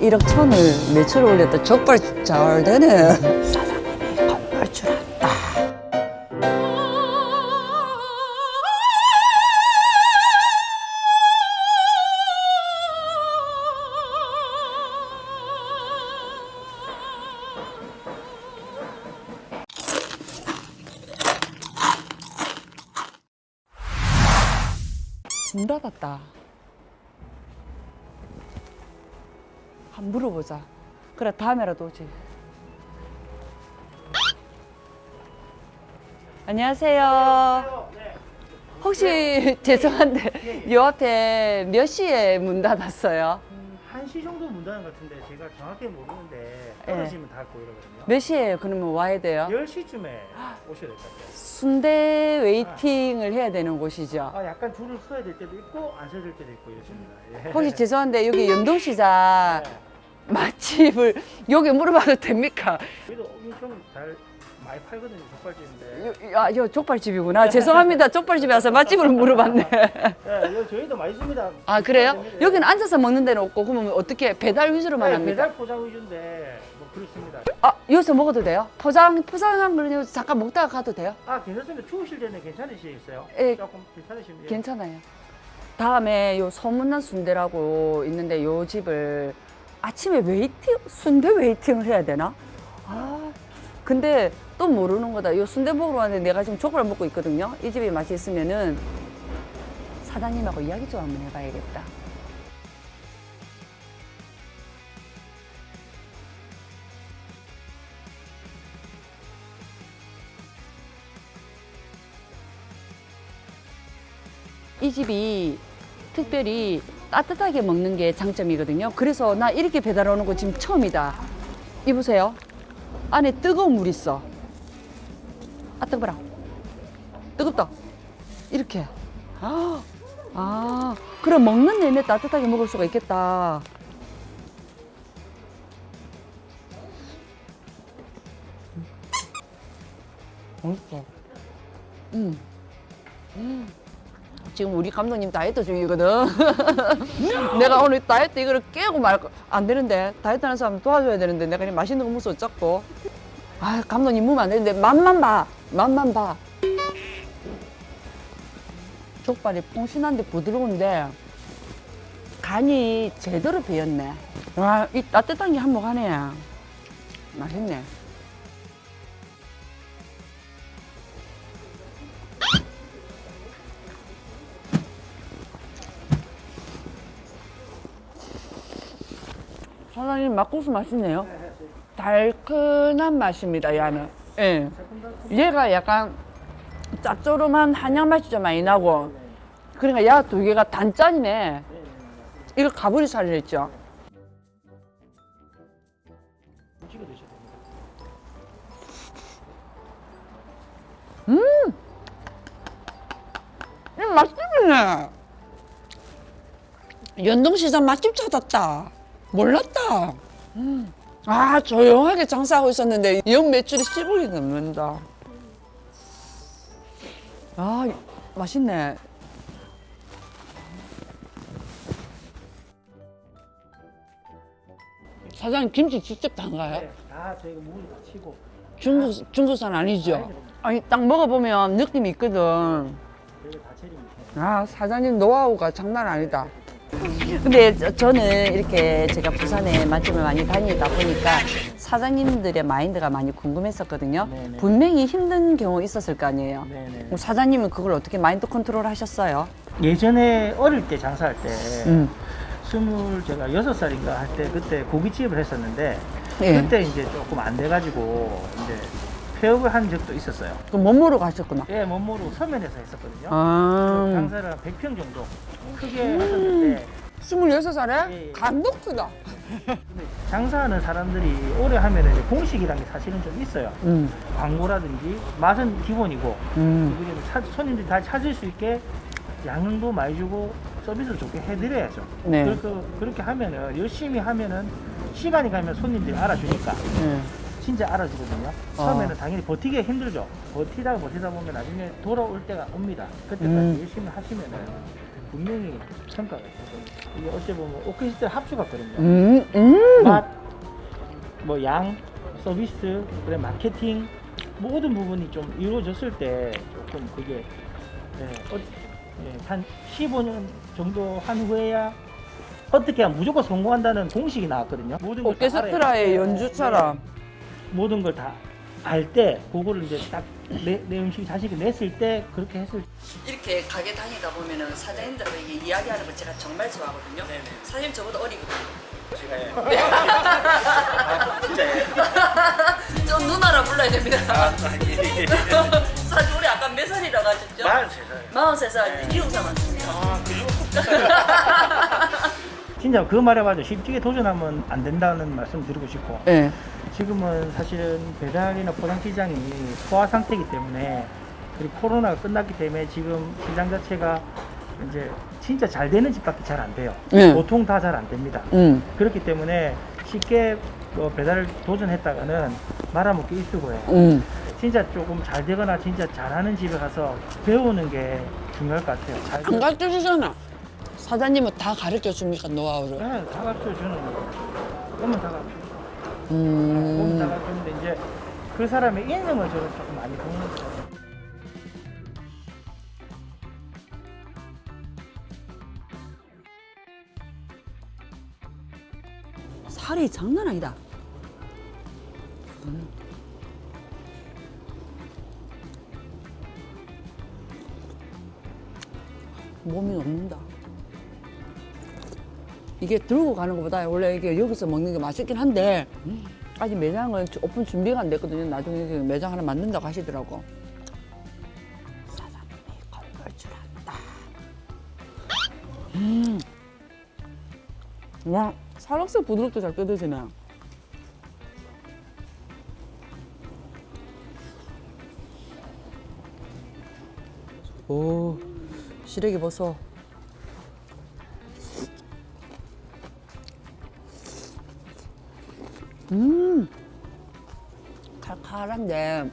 1억 천을 매출 올렸다 족발 잘 되네. 사장님이 건널 줄 알았다 문 닫았다 한 물어보자. 그래 다음에라도 오지. 안녕하세요. 혹시 죄송한데 요 앞에 몇 시에 문 닫았어요? 한 시 정도 문 닫는 것 같은데 제가 정확히 모르는데 예. 떨어지면 닫고 이러거든요. 몇 시에 그러면 와야 돼요? 10시쯤에 오셔야 될 것 같아요. 순대 웨이팅을 해야 되는 곳이죠. 아, 약간 줄을 서야 될 때도 있고 안 서야 될 때도 있고 이렇습니다. 예. 혹시 죄송한데 여기 연동시장 네. 맛집을 여기 물어봐도 됩니까? 그래도 엄청 잘 많이 팔거든요, 족발집인데. 요, 아, 요 족발집이구나. 죄송합니다. 족발집에 와서 맛집을 물어봤네. 네, 저희도 맛있습니다. 아 그래요? 네. 여기는 앉아서 먹는 데는 없고 그러면 어떻게 배달 위주로만 네, 합니까? 배달 포장 위주인데 뭐 그렇습니다. 아 여기서 먹어도 돼요? 포장 포장한 거는 잠깐 먹다가 가도 돼요? 아, 괜찮습니다. 추우실 때는 괜찮으시겠어요? 예. 조금 괜찮으시면 예. 괜찮아요. 다음에 요 소문난 순대라고 있는데 요 집을 아침에 웨이팅 순대 웨이팅을 해야 되나? 아 근데 또 모르는 거다. 요 순대 먹으러 왔는데 내가 지금 족발 먹고 있거든요. 이 집이 맛있으면은 사장님하고 이야기 좀 한번 해봐야겠다. 이 집이 특별히 따뜻하게 먹는 게 장점이거든요. 그래서 나 이렇게 배달 오는 거 지금 처음이다. 이보세요. 안에 뜨거운 물 있어. 아, 뜨거라. 뜨겁다. 이렇게. 아, 아, 그럼 먹는 내내 따뜻하게 먹을 수가 있겠다. 맛있어. 음. 음. 지금 우리 감독님 다이어트 중이거든. 내가 오늘 다이어트 이거를 깨고 말 안 되는데 다이어트 하는 사람 도와줘야 되는데 내가 그냥 맛있는 거 무서 어쩌고. 아 감독님 무면 안 되는데 맛만 봐. 맛만 봐. 족발이 퐁신한데 부드러운데 간이 제대로 배었네. 와, 이 따뜻한 게 한몫하네. 맛있네. 사장님 막국수 맛있네요. 달큰한 맛입니다, 얘는. 예. 얘가 약간 짭조름한 한약 맛이 좀 많이 나고. 그러니까 야 두 개가 단짠이네. 이거 가브리 살이랬죠. 됩니다. 이 맛집이네. 연동시장 맛집 찾았다. 몰랐다. 음. 아, 조용하게 장사하고 있었는데 연 매출이 10억이 넘는다. 아, 맛있네. 사장님 김치 직접 담가요? 네, 다 저희가 무를 다 치고 중국 중국산 아니죠? 아니 딱 먹어보면 느낌이 있거든. 저희가 다 차립니다. 아 사장님 노하우가 장난 아니다. 근데 저- 저는 이렇게 제가 부산에 맛집을 많이 다니다 보니까 사장님들의 마인드가 많이 궁금했었거든요. 네네. 분명히 힘든 경우 있었을 거 아니에요. 네네. 그럼 사장님은 그걸 어떻게 마인드 컨트롤 하셨어요? 예전에 어릴 때 장사할 때 음. 스물 제가 여섯 살인가 할 때 그때 고깃집을 했었는데 예. 그때 이제 조금 안 돼가지고 이제 폐업을 한 적도 있었어요. 그럼 몸으로 가셨구나. 예, 몸으로 서면에서 했었거든요. 아, 장사를 한 100평 정도 크게 하셨는데 26살에? 예, 예. 감독 크다. 근데 장사하는 사람들이 오래 하면 이제 공식이라는 게 사실은 좀 있어요. 음, 광고라든지 맛은 기본이고 음. 그리고 차- 손님들이 다 찾을 수 있게 양도 많이 주고 서비스를 좋게 해드려야죠. 네. 그렇게, 그렇게 하면은 열심히 하면은 시간이 가면 손님들이 알아주니까 음. 진짜 알아주거든요. 어. 처음에는 당연히 버티기가 힘들죠. 버티다가 버티다 보면 나중에 돌아올 때가 옵니다. 그때까지 음. 열심히 하시면은 분명히 평가가 있거든요. 이게 어찌 보면 오케스트라 합주 같거든요. 음, 음. 맛, 뭐 양, 서비스, 그래 마케팅 모든 부분이 좀 이루어졌을 때 조금 그게 예, 어, 예, 한 15년 정도 한 후에야 어떻게 하면 무조건 성공한다는 공식이 나왔거든요. 모든 걸다 알아야 오케스트라의 돼. 연주처럼. 모든 걸 다 알 때 그거를 이제 딱 내 내 음식 자식이 냈을 때 그렇게 했을 이렇게 가게 다니다 보면은 사장님들하고 이게 이야기하는 걸 제가 정말 좋아하거든요. 사장님 저보다 어리거든요. 좀 누나라 불러야 됩니다. 사실 우리 아까 몇 살이라고 하셨죠? 43살. 이용사 맞습니다. 진짜 그 말에 맞아 쉽게 도전하면 안 된다는 말씀 드리고 싶고 네. 지금은 사실은 배달이나 포장 시장이 소화 상태이기 때문에 그리고 코로나가 끝났기 때문에 지금 시장 자체가 이제 진짜 잘 되는 집밖에 잘 안 돼요. 네. 보통 다 잘 안 됩니다. 음. 그렇기 때문에 쉽게 어, 배달을 도전했다가는 말아먹기 일수고요. 음. 진짜 조금 잘 되거나 진짜 잘하는 집에 가서 배우는 게 중요할 것 같아요. 잘 안 가르쳐 주잖아. 사장님은 다 가르쳐 줍니까 노하우를? 네, 다 가르쳐 주는 거. 오면 다 가르쳐. 음. 다 가르쳐 주는데 이제 그 사람의 인성을 저는 조금 많이 보는 것 같아요. 살이 장난 아니다. 음. 몸이 녹는다. 이게 들고 가는 것보다 원래 이게 여기서 먹는 게 맛있긴 한데 아직 매장은 오픈 준비가 안 됐거든요. 나중에 매장 하나 만든다고 하시더라고. 사장님이 걸걸 줄 안다. 음. 와, 살악새 부드럽게 잘 뜯어지네. 오, 시래기 버섯. 음, 칼칼한데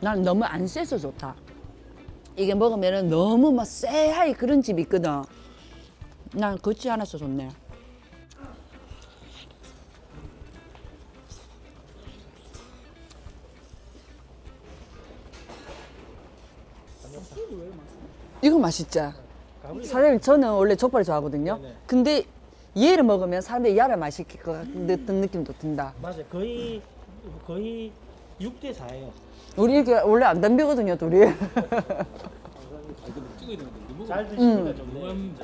난 너무 안 세서 좋다. 이게 먹으면 너무 막 쎄하이 그런 집이 있거든. 난 걷지 않아서 좋네. 이거 맛있지? 사장님 저는 원래 족발 좋아하거든요. 네네. 근데 얘를 먹으면 사람들이 야를 마실 것 같은 느낌도 든다. 맞아요. 거의 거의 6대 4예요. 우리 이렇게 원래 안 덤비거든요, 둘이. 잘 드십니다, 좀.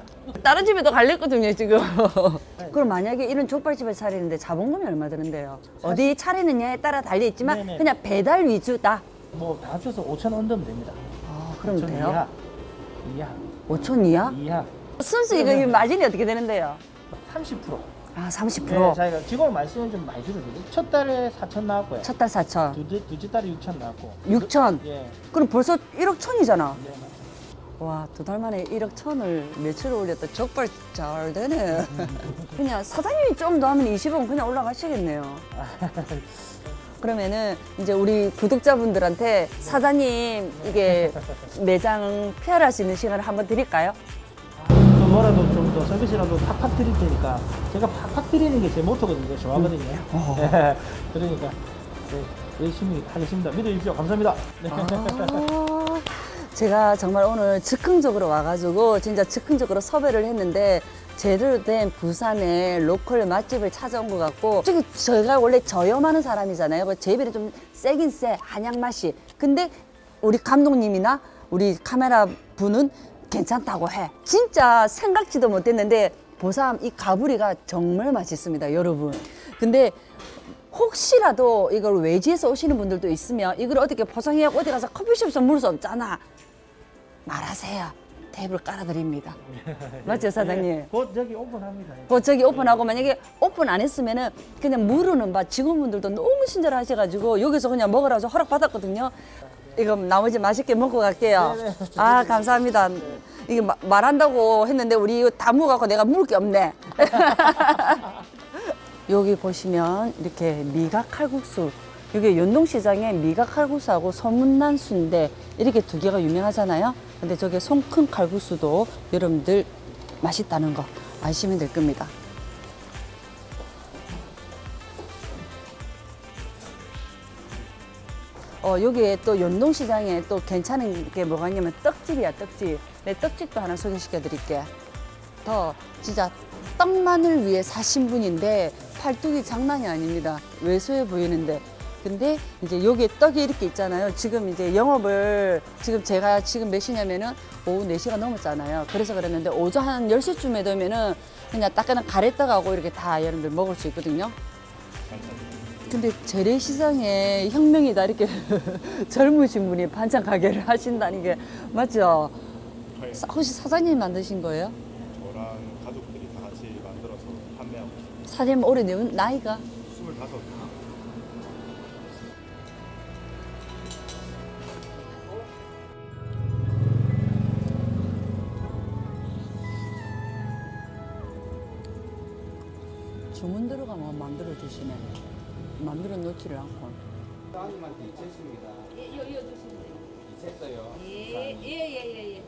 다른 집에도 갈렸거든요, 지금. 그럼 만약에 이런 족발집을 차리는데 자본금이 얼마 드는데요? 어디 차리느냐에 따라 달려 있지만 네네. 그냥 배달 위주다. 뭐다 합쳐서 5천 원 넣으면 됩니다. 아, 그럼 5천 돼요? 이하. 이하. 5천 이하? 이하. 순수 이거 이 마진이 어떻게 되는데요? 30%. 아, 30%. 네, 저희가 직원 말씀은 좀 많이 줄여드릴게요. 첫 달에 4천 나왔고요. 첫 달 4천. 두째, 두째 달에 6천 나왔고. 6천. 예. 그럼 벌써 1억 천이잖아. 네, 맞아요. 와, 두 달 만에 1억 천을 매출을 올렸다. 족발 잘 되네. 그냥 사장님이 좀 더 하면 20원 그냥 올라가시겠네요. 그러면은 이제 우리 구독자분들한테 사장님 이게 매장 PR할 수 있는 시간을 한번 드릴까요? 또 뭐라도 좀더 서비스라도 팍팍 드릴 테니까 제가 팍팍 드리는 게 제 모토거든요. 좋아하거든요. 네, 그러니까 네, 열심히 하겠습니다. 믿어주십시오. 감사합니다. 네. 아, 제가 정말 오늘 즉흥적으로 와가지고 진짜 즉흥적으로 섭외를 했는데 제대로 된 부산의 로컬 맛집을 찾아온 것 같고 솔직히 저희가 원래 저염하는 사람이잖아요. 그 제비를 좀 세긴 세 한약 맛이. 근데 우리 감독님이나 우리 카메라 분은 괜찮다고 해. 진짜 생각지도 못했는데 보삼 이 가브리가 정말 맛있습니다, 여러분. 근데 혹시라도 이걸 외지에서 오시는 분들도 있으면 이걸 어떻게 포장해갖고 어디 가서 커피숍에서 물을 수 없잖아. 말하세요. 테이블 깔아드립니다. 맞죠, 사장님? 네, 곧 저기 오픈합니다. 뭐 저기 오픈하고 만약에 오픈 안 했으면은 그냥 무르는 바 직원분들도 너무 친절하셔가지고 여기서 그냥 먹으라고 허락 받았거든요. 이거 나머지 맛있게 먹고 갈게요. 아 감사합니다. 이게 마- 말한다고 했는데 우리 이거 다 먹어갖고 내가 물을 게 없네. 여기 보시면 이렇게 미각 칼국수 이게 연동시장에 미각 칼국수하고 소문난 순대 이렇게 두 개가 유명하잖아요. 근데 저게 손큰 칼국수도 여러분들 맛있다는 거 아시면 될 겁니다. 어, 여기에 또 연동시장에 또 괜찮은 게 뭐가 있냐면 떡집이야, 떡집. 내 떡집도 하나 소개시켜 드릴게. 더 진짜 떡만을 위해 사신 분인데 팔뚝이 장난이 아닙니다. 왜소해 보이는데. 근데 이제 여기에 떡이 이렇게 있잖아요. 지금 이제 영업을 지금 제가 지금 몇 시냐면은 오후 4시가 넘었잖아요. 그래서 그랬는데 오전 한 10시쯤에 되면은 그냥 따끈한 가래떡하고 이렇게 다 여러분들 먹을 수 있거든요. 근데 재래시장에 혁명이다 이렇게 젊으신 분이 반찬 가게를 하신다는 게 맞죠? 사- 혹시 사장님 만드신 거예요? 저랑 가족들이 다 같이 만들어서 판매하고 있습니다. 사장님 내 나이가 25. 주문 들어가면 만들어 주시네. 만들어 놓지를 않고. 따님한테 이체했습니다. 예, 여, 여 두시면 돼요. 이체했어요. 예, 예, 예, 예, 예.